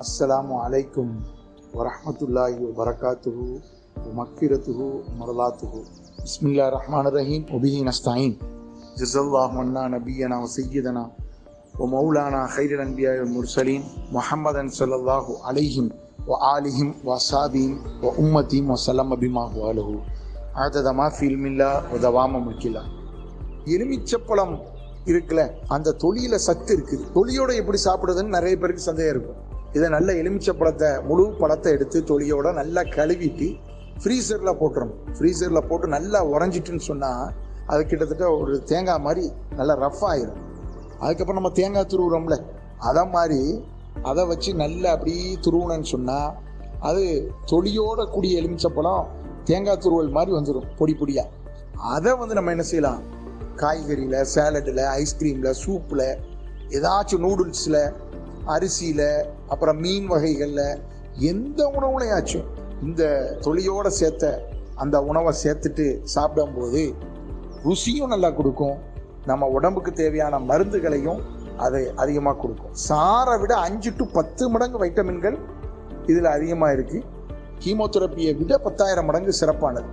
அஸ்ஸலாமு அலைக்கும் வரஹமத்துல்லாஹி வரகாத்துஹு மக்ஃபிரத்துஹு மரலாத்துஹு பிஸ்மில்லா ரஹ்மான் ரஹீம். ஒபிஹி நஸ்தாயின் ஜிசல்லாஹ் மன்னா நபியனா சையதனா ஓ மௌலானா ஹைரல் அன்பியா முர்சலீன். முஹம்மதன் சல்லல்லாஹு அலைஹிம் ஓ ஆலிஹிம் வசாபீம் ஒ உம்மதீம் ஒ சலம் அபிமாஹு அலஹு. ஆததமா ஃபில்மில்லா ஒ தவாம முக்கிலா எலுமிச்சப்பழம் இருக்குல்ல அந்த தொழியில் சத்து இருக்குது. தொழியோட எப்படி சாப்பிடுறதுன்னு நிறைய பேருக்கு சந்தேகம் இருக்கும். இதை நல்ல எலுமிச்சப்பழத்தை முழு பழத்தை எடுத்து தொழியோட நல்லா கழுவிட்டு ஃப்ரீசரில் போட்டுறணும். ஃப்ரீசரில் போட்டு நல்லா உறைஞ்சிட்டுன்னு சொன்னால் அது கிட்டத்தட்ட ஒரு தேங்காய் மாதிரி நல்லா ரஃப் ஆயிரும். அதுக்கப்புறம் நம்ம தேங்காய் துருவுறோம்ல அதை மாதிரி அதை வச்சு நல்லா அப்படியே துருவணும்னு சொன்னால் அது தொழியோட கூடிய எலுமிச்சப்பழம் தேங்காய் துருவல் மாதிரி வந்துடும் பொடி பொடியாக அதை வந்து நம்ம என்ன செய்யலாம்? காய்கறியில் சேலடில் ஐஸ்கிரீமில் சூப்பில் ஏதாச்சும் நூடுல்ஸில் அரிசியில் அப்புறம் மீன் வகைகளில் எந்த உணவுலையாச்சும் இந்த தொழியோடு சேர்த்த அந்த உணவை சேர்த்துட்டு சாப்பிடும்போது ருசியும் நல்லா கொடுக்கும். நம்ம உடம்புக்கு தேவையான மருந்துகளையும் அது அதிகமாக கொடுக்கும். சாரை விட அஞ்சு டு பத்து மடங்கு வைட்டமின்கள் இதில் அதிகமாக இருக்குது கீமோதெரப்பியை விட பத்தாயிரம் மடங்கு சிறப்பானது.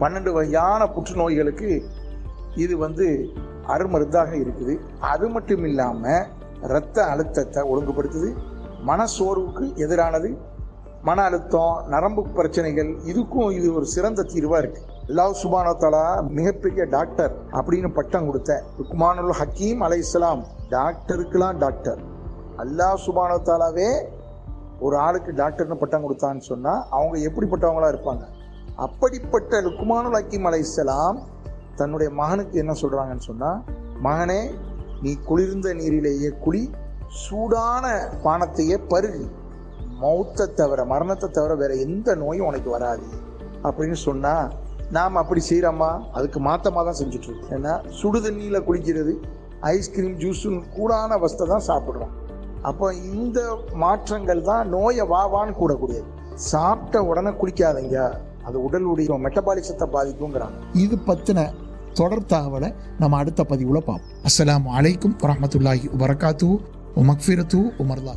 பன்னெண்டு வகையான புற்றுநோய்களுக்கு இது வந்து அருமருந்தாக இருக்குது. அது மட்டும் இல்லாமல் இரத்த அழுத்தத்தை ஒழுங்குபடுத்துது மன சோர்வுக்கு எதிரானது மன அழுத்தம் நரம்பு பிரச்சனைகள் இதுக்கும் இது ஒரு சிறந்த தீர்வாக இருக்குது அல்லாஹ் சுபானோ தலா மிகப்பெரிய டாக்டர் அப்படின்னு பட்டம் கொடுத்த ருக்மானுல் ஹக்கீம் அலை இஸ்லாம் டாக்டருக்கெல்லாம் டாக்டர். அல்லாஹ் சுபானோ தாலாவே ஒரு ஆளுக்கு டாக்டர்னு பட்டம் கொடுத்தான்னு சொன்னால் அவங்க எப்படிப்பட்டவங்களா இருப்பாங்க? அப்படிப்பட்ட லுக்மானுல் ஹக்கீம் அலை இஸ்லாம் தன்னுடைய மகனுக்கு என்ன சொல்கிறாங்கன்னு சொன்னால் மகனே நீ குளிர்ந்த நீரிலேயே குளி சூடான பானத்தையே பருகு. மௌத்தை தவிர மரணத்தை தவிர வேற எந்த நோயும் உனக்கு வராது. அப்படின்னு சொன்னால் நாம் அப்படி செய்கிறோமா அதுக்கு மாற்றமாக தான் செஞ்சுட்டு இருக்கோம். ஏன்னா சுடு தண்ணியில் குளிக்கிறது ஐஸ்கிரீம் ஜூஸுன்னு கூடான வஸ்தை தான் சாப்பிட்றோம். அப்போ இந்த மாற்றங்கள் தான் நோயை வாவான்னு கூடக்கூடியது. சாப்பிட்ட உடனே குளிக்காதீங்க. அது உடலுடைய மெட்டபாலிசத்தை பாதிக்குங்கிறாங்க இது பற்றின தொடர் தகவலை நம்ம அடுத்த பதிவில் பார்ப்போம். அஸ்லாம் அலைக்கும் வரமத்துல்லாஹி வரகாத்து உமக்ஃபிரத்து உமர்லா.